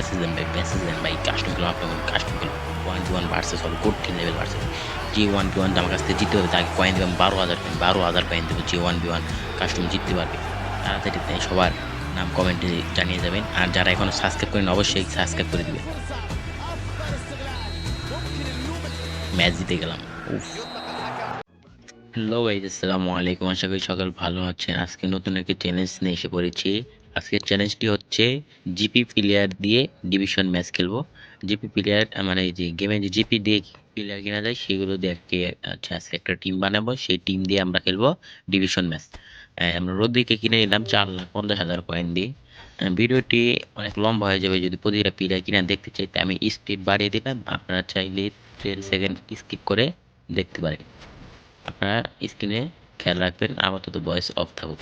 Message দেন ভাই message দেন ভাই custom খেলো আপনার কাস্টম খেলো ওয়ান টু ওয়ান ভার্সেস হবে কঠিন লেভেল ভার্সেস জি ওয়ান বি ওয়ান আমার কাছ থেকে জিততে হবে, তাকে কয়েন দেবেন বারো হাজার কয়েন বারো হাজার কয়েন দেবো জি ওয়ান বি ওয়ান কাস্টম জিততে পারবে। তাড়াতাড়ি তাই সবার নাম কমেন্টে জানিয়ে যাবেন, আর যারা এখনও সাবস্ক্রাইব করেন অবশ্যই সাবস্ক্রাইব করে দিবেন। ম্যাচ জিতে গেলাম, উফ। হ্যালো গাইজ আসসালামু আলাইকুম, আশা করি সকাল ভালো আছেন। আজকে নতুন একটি চ্যালেঞ্জ নিয়ে এসে পড়েছি। আজকের চ্যালেঞ্জটি হচ্ছে জিপি প্লেয়ার দিয়ে ডিভিশন ম্যাচ খেলব। জিপি প্লেয়ার মানে যে গেমে যে জিপি দিয়ে প্লেয়ার কেনা যায়, সেগুলো দিয়ে আচ্ছা আজকে একটা টিম বানাবো, সেই টিম দিয়ে আমরা খেলব ডিভিশন ম্যাচ আমরা রোদ্রিকে কিনে নিলাম চার লাখ পঞ্চাশ হাজার কয়েন দিয়ে। ভিডিওটি অনেক লম্বা হয়ে যাবে, যদি প্রতিটা প্লেয়ার কিনা দেখতে চাই আমি স্পিড বাড়িয়ে দিলাম। আপনারা চাইলে টেন সেকেন্ড স্কিপ করে দেখতে পারেন। আপনারা স্ক্রিনে খেয়াল রাখবেন, আপাতত ভয়েস অফ থাকুক।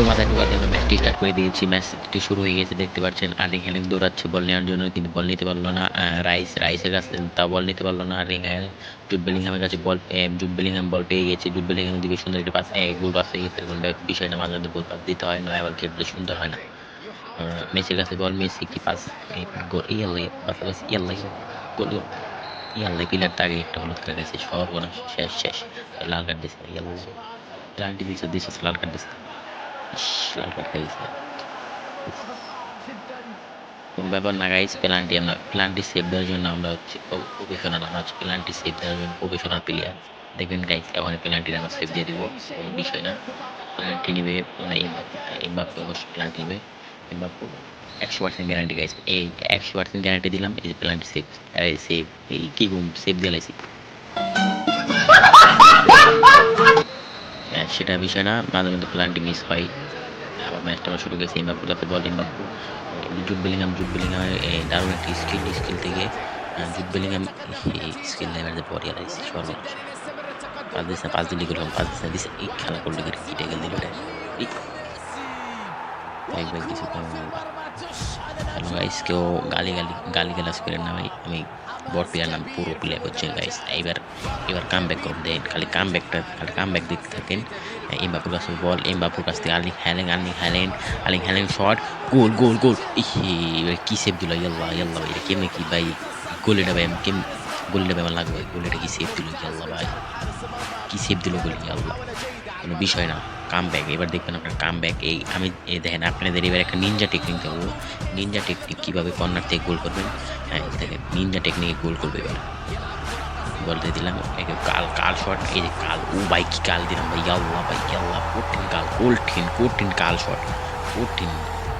এইমাত্র মাথায় ঢোকাতে আমরা ম্যাচটি স্টার্ট করে দিয়েছি ম্যাচটি শুরু হয়ে গেছে, দেখতে পাচ্ছেন আর হ্যালিং দৌড়াচ্ছে বল নেওয়ার জন্য, কিন্তু বল নিতে পারল না। রাইস, রাইসের কাছে তা বল নিতে পারল না। আর্লিং হ্যাল জুট বেলিংহামের কাছে বল জুট বেলিংহাম বল পেয়ে গেছে। জুট বেলিংহাম দিকে সুন্দর একটা পাস গোল পাস হয়ে গেছে। কোনো বিষয় না, মাঝে মধ্যে গোল পাস দিতে হয় না আবার খেলতে সুন্দর হয় না। মেসির কাছে বল মেসি কি পাস গোল ইয়াল্লাই পাশাপাশি ইয়াল্লাই গোল ইয়াল্লাই পিলার তাকে একটা হলুদ কার্ড গেছে সর্বনাশ, শেষ শেষ। লাল কার্ড দিয়েছে ইয়াল্লাই দিয়েছে দিয়েছে, লাল কার্ড দিয়েছে। ব্যাপার না গাইস পেনাল্টি আমরা পেনাল্টি সেভ দেওয়ার জন্য আমরা হচ্ছে প্রফেশনাল আমরা হচ্ছে পেনাল্টি সেভ দেওয়ার জন্য প্রফেশনাল প্লেয়ার দেখবেন গাইস এখন পেনাল্টি আমরা সেভ দিয়ে দিব কোনো বিষয় না পেনাল্টি নিবে মানে এমবাপ্পে অবশ্যই পেনাল্টি নিবে এমবাপ্পে একশো পার্সেন্ট গ্যারান্টি গাইস এই একশো পার্সেন্ট গ্যারান্টি দিলাম এই পেনাল্টি সেভ সেভ এই কি সেভ দিয়ে লাইছি সেটা বিষয় না, মাঝে মধ্যে প্ল্যানটি মিস হয়। আবার ম্যাচটা আবার শুরু গেছে এমবাপ্পু তারপর বল জুট বেলিংহাম, জুট বেলিংহামের দারুণ একটি স্কিল স্কিল থেকে জুট বেলিংহাম স্কিল নেওয়ার যে পরে আলাইছি সর্বনাশ পাঁচ দিস না পাঁচ দিলি করলাম পাঁচ দিস না দিস এই খেলা করলে কি টেকেল দিল এটা কিছু হ্যালো গাইস কেউ গালি গালি গালি গালাজ করেন না, ভাই। আমি বড় প্লেয়ার নাম পুরো প্লেয়ার হচ্ছে গাইস এবার এবার কাম ব্যাক করুন, দেন। খালি কাম ব্যাকটা খালি কাম ব্যাক দেখতে থাকেন এমবাপুর কাছে বল এমবাপুর কাছ থেকে Erling Haaland Erling Haaland Erling Haaland shot goal goal goal. এবার কি সেভ দিল, ইয়াল্লাহ ইয়াল্লাহ, ভাই। এটা কেমনে কি, ভাই? গোলেটা ভাই, কেম গোলটা ভাই, আমার লাগবে গোলেটা কি সেভ দিল, ইয়াল্লাহ, ভাই? কী সেভ দিল গোল, ইয়াল্লাহ? কোনো বিষয় না। কাম ব্যাক এবার দেখবেন আপনার কাম ব্যাক এই আমি দেখেন আপনাদের এবার একটা নিনজা টেকনিক দেবো নিনজা টেকনিক কীভাবে কর্নার থেকে গোল করবেন? হ্যাঁ দেখেন নিনজা টেকনিকে গোল করবে এবার। বলতে দিলাম, একে কাল কাল শট এই যে কাল, ও ভাই কি কাল দিলাম ভাই, আল্লাহ ভাই আল্লাহ, কঠিন কাল, কঠিন কঠিন কাল শট কঠিন।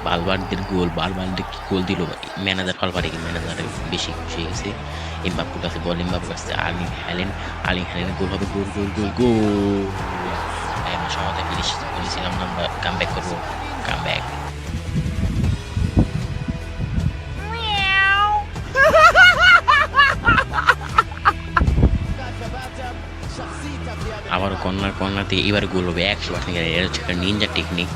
বালবারদের গোল বালবারদের কি গোল দিল ম্যানেজার পারে কি? ম্যানেজারের বেশি খুশি গেছে। এমবাপুর কাছে বল এমবাপুর কাছে আলিং হ্যালেন আলিং হ্যালেন গোল হবে গোল গোল গোল গোল ফিনিশ বলেছিলাম না আমরা কাম ব্যাক করব। কাম ব্যাক আবার কর্নার কর্নার থেকে এবার গোল হবে। একশো পার্সেন্ট এটা হচ্ছে একটা নিনজা টেকনিক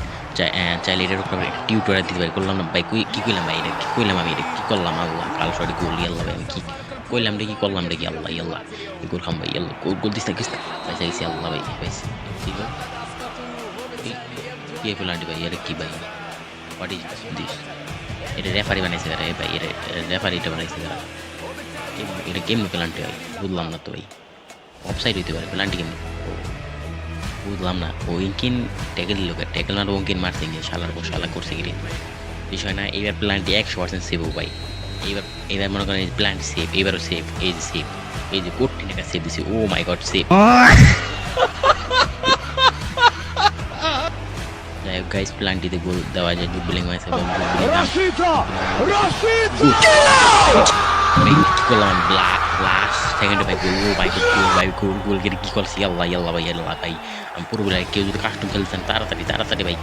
চাইলে এটার উপরে টিউটোরিয়াল দিতে পারি। করলাম না ভাই কই কী কইলাম ভাই এটা? কী কইলাম আমি এটা? কী করলাম আল্লাহ? কাল সরি গোল আল্লাহ ভাই আমি কী কইলাম রে কী করলাম রে কি আল্লাহ আল্লাহ গোল খাম ভাই আল্লাহ গোল গোল দিস না কিস না। পয়সা গেছি আল্লাহ ভাই পাইছি কি হলো কি পেলান্টি ভাই এটা কি ভাই? হোয়াট ইজ দিস এটা রেফারি বানাইছে রে ভাই, এটা রেফারি এটা বানাইছে তারা। এটা কেমনি পেলান্টি ভাই বুঝলাম না তো ভাই। অফসাইড হইতে পারে পেলান্টি কেমনি? বুঝলাম না। ও ইনকিন ট্যাকেল দিল ট্যাকেল মার ওঙ্কিন মারছে গিয়ে, শালার পর শালা করছে গিয়ে। বিষয় না এবার প্ল্যানটি একশো পার্সেন্ট সেভ ভাই। এবার এবার মনে করেন প্ল্যান্ট সেভ এবারও সেভ এই যে সেভ এই যে কঠিন একটা সেভ দিছে oh my god save guys প্ল্যানটিতে গোল দেওয়া যায় জুবিলিং মাইসে কি করলাম ব্ল্যাক লাস্ট সেকেন্ডে ভাই গোল ভাই গোল ভাই গোল গোল করে কি করছি আল্লাহ আল্লাহ ভাই আল্লাহ ভাই আমি পুরোপুরি কেউ যদি কাস্টম খেলতেন তাড়াতাড়ি তাড়াতাড়ি ভাই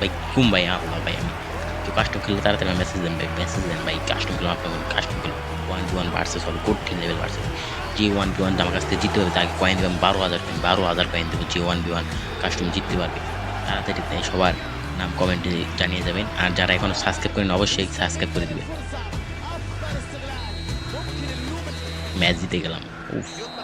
ভাই কুম ভাই আল্লাহ ভাই আমি কেউ কাস্টম খেললে তাড়াতাড়ি মেসেজ দেন ভাই মেসেজ দেন ভাই কাস্টম খেলো আপনার কাস্টম খেলো ওয়ান বি ওয়ান ভার্সেস হবে কঠিন লেভেল ভার্সেস যে ওয়ান বি ওয়ান আমার কাছ থেকে জিততে হবে তাকে কয়েন দেবেন বারো হাজার কয়েন বারো হাজার কয়েন দেবো যে ওয়ান বি ওয়ান কাস্টম জিততে পারবে তাড়াতাড়ি তাই সবার নাম কমেন্টে জানিয়ে যাবেন আর যারা এখনও সাবস্ক্রাইব করেন অবশ্যই সাবস্ক্রাইব করে দেবেন। ম্যাচ জিতে গেলাম। উফ।